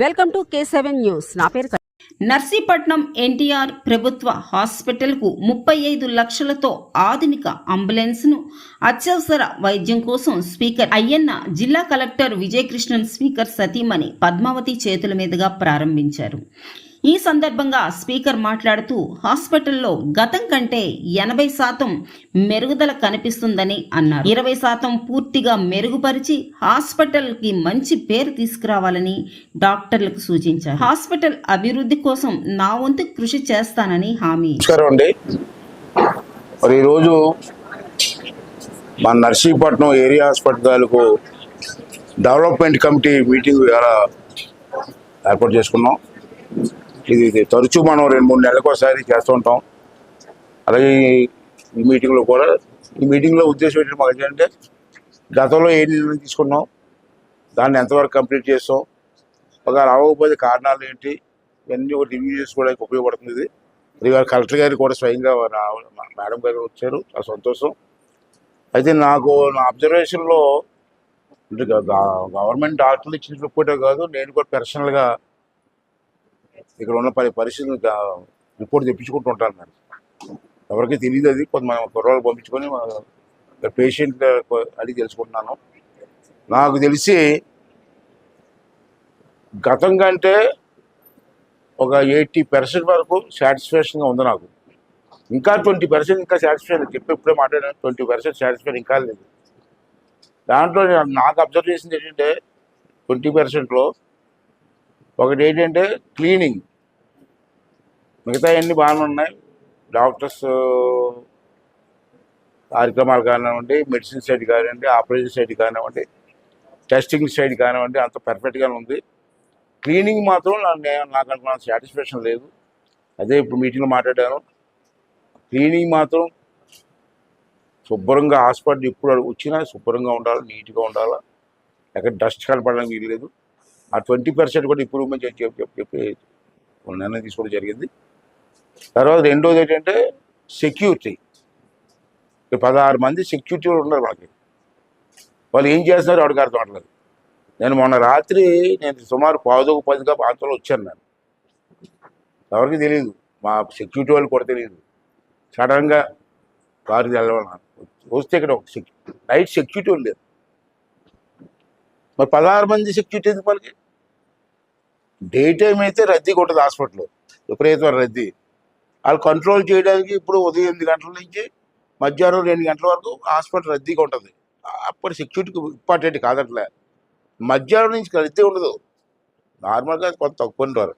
Welcome to K seven news. నా పేరు నర్సీపట్నం ఎన్టీఆర్ ప్రభుత్వ హాస్పిటల్కు ముప్పై ఐదు లక్షలతో ఆధునిక అంబులెన్స్ను అత్యవసర వైద్యం కోసం స్పీకర్ అయ్యన్న జిల్లా కలెక్టర్ విజయకృష్ణన్ స్పీకర్ సతీమణి పద్మావతి చేతుల మీదుగా ప్రారంభించారు. ఈ సందర్భంగా స్పీకర్ మాట్లాడుతూ హాస్పిటల్లో గతం కంటే ఎనభై శాతం మెరుగుదల కనిపిస్తుందని అన్నారు. ఇరవై శాతం పూర్తిగా మెరుగుపరిచి హాస్పిటల్కి మంచి పేరు తీసుకురావాలని డాక్టర్లకు సూచించారు. హాస్పిటల్ అభివృద్ధి కోసం నా వంతు కృషి చేస్తానని హామీ. మరి ఈరోజు మన నర్సీపట్నం ఏరియా హాస్పిటల్కు డెవలప్మెంట్ కమిటీ మీటింగ్ ఏర్పాటు చేసుకున్నాం. ఇది తరచూ మనం రెండు మూడు నెలలకు ఒకసారి చేస్తూ ఉంటాం అలాగే ఈ- మీటింగ్లో కూడా ఈ మీటింగ్లో ఉద్దేశం ఏంటంటే మాకు ఏంటంటే గతంలో ఏ నిర్ణయం తీసుకున్నాం దాన్ని ఎంతవరకు కంప్లీట్ చేస్తాం ఒక రావకపోతే కారణాలు ఏంటి ఇవన్నీ ఒక రివ్యూ చేసుకోవడానికి ఉపయోగపడుతుంది ఇది. ఇది ఇవాళ కలెక్టర్ గారు కూడా స్వయంగా మేడం గారు వచ్చారు చాలా సంతోషం. అయితే నాకు నా అబ్జర్వేషన్లో గవర్నమెంట్ డాక్టర్లు ఇచ్చిన రిపోర్టే కాదు నేను కూడా పర్సనల్గా ఇక్కడ ఉన్న పరి పరిస్థితులు రిపోర్ట్ తెప్పించుకుంటూ ఉంటాను నేను ఎవరికి తెలియదు అది. కొంత మనం కుర్రాలు పంపించుకొని పేషెంట్ అడిగి తెలుసుకుంటున్నాను. నాకు తెలిసి గతం కంటే ఒక ఎయిటీ పర్సెంట్ వరకు సాటిస్ఫాక్షన్గా ఉంది నాకు. ఇంకా ట్వంటీ పర్సెంట్ ఇంకా సాటిస్ఫాక్షన్ చెప్పి ఇప్పుడే మాట్లాడాను. ట్వంటీ పర్సెంట్ సాటిస్ఫాక్షన్ ఇంకా లేదు. దాంట్లో నాకు అబ్జర్వ్ చేసింది ఏంటంటే ట్వంటీ పర్సెంట్లో ఒకటి ఏంటంటే క్లీనింగ్. మిగతా అన్ని బాగానే ఉన్నాయి. డాక్టర్స్ కార్యక్రమాలు కానివ్వండి మెడిసిన్ సైడ్ కానివ్వండి ఆపరేషన్ సైడ్ కానివ్వండి టెస్టింగ్ సైడ్ కానివ్వండి అంత పర్ఫెక్ట్గానే ఉంది. క్లీనింగ్ మాత్రం నేను నాకు అనుకున్న సాటిస్ఫాక్షన్ లేదు. అదే ఇప్పుడు మీటింగ్లో మాట్లాడాను. క్లీనింగ్ మాత్రం శుభ్రంగా హాస్పిటల్ ఇప్పుడు వచ్చినా శుభ్రంగా ఉండాలి నీట్గా ఉండాలి. ఎక్కడ డస్ట్ కనపడడానికి వీల్లేదు. ఆ ట్వంటీ పర్సెంట్ కూడా ఇంప్రూవ్మెంట్ చెప్పి చెప్పి చెప్పి ఒక నిర్ణయం తీసుకోవడం జరిగింది. తర్వాత రెండోది ఏంటంటే సెక్యూరిటీ పదహారు మంది సెక్యూరిటీ వాళ్ళు ఉన్నారు వాళ్ళకి వాళ్ళు ఏం చేస్తున్నారు వాడికి అర్థం అవ్వట్లేదు నేను మొన్న రాత్రి నేను సుమారు పావుదొక పదిగా ప్రాంతంలో వచ్చాను నేను. ఎవరికి తెలియదు మా సెక్యూరిటీ వాళ్ళు కూడా తెలియదు సడన్గా కారు వెళ్ళవాలి వస్తే ఇక్కడ ఒక సెక్యూ నైట్ సెక్యూరిటీ లేదు మరి పదహారు మంది సెక్యూరిటీ ఎందుకు మనకి? డే టైం అయితే రద్దీగా ఉంటుంది హాస్పిటల్. విపరీతమైన రద్దీ. వాళ్ళు కంట్రోల్ చేయడానికి ఇప్పుడు ఉదయం ఎనిమిది గంటల నుంచి మధ్యాహ్నం రెండు గంటల వరకు హాస్పిటల్ రద్దీగా ఉంటుంది అప్పుడు సెక్యూరిటీకి ఇంపార్టెంట్ కాదట్లే. మధ్యాహ్నం నుంచి రద్దీ ఉండదు. నార్మల్గా కొంత తక్కువ ఉంటారు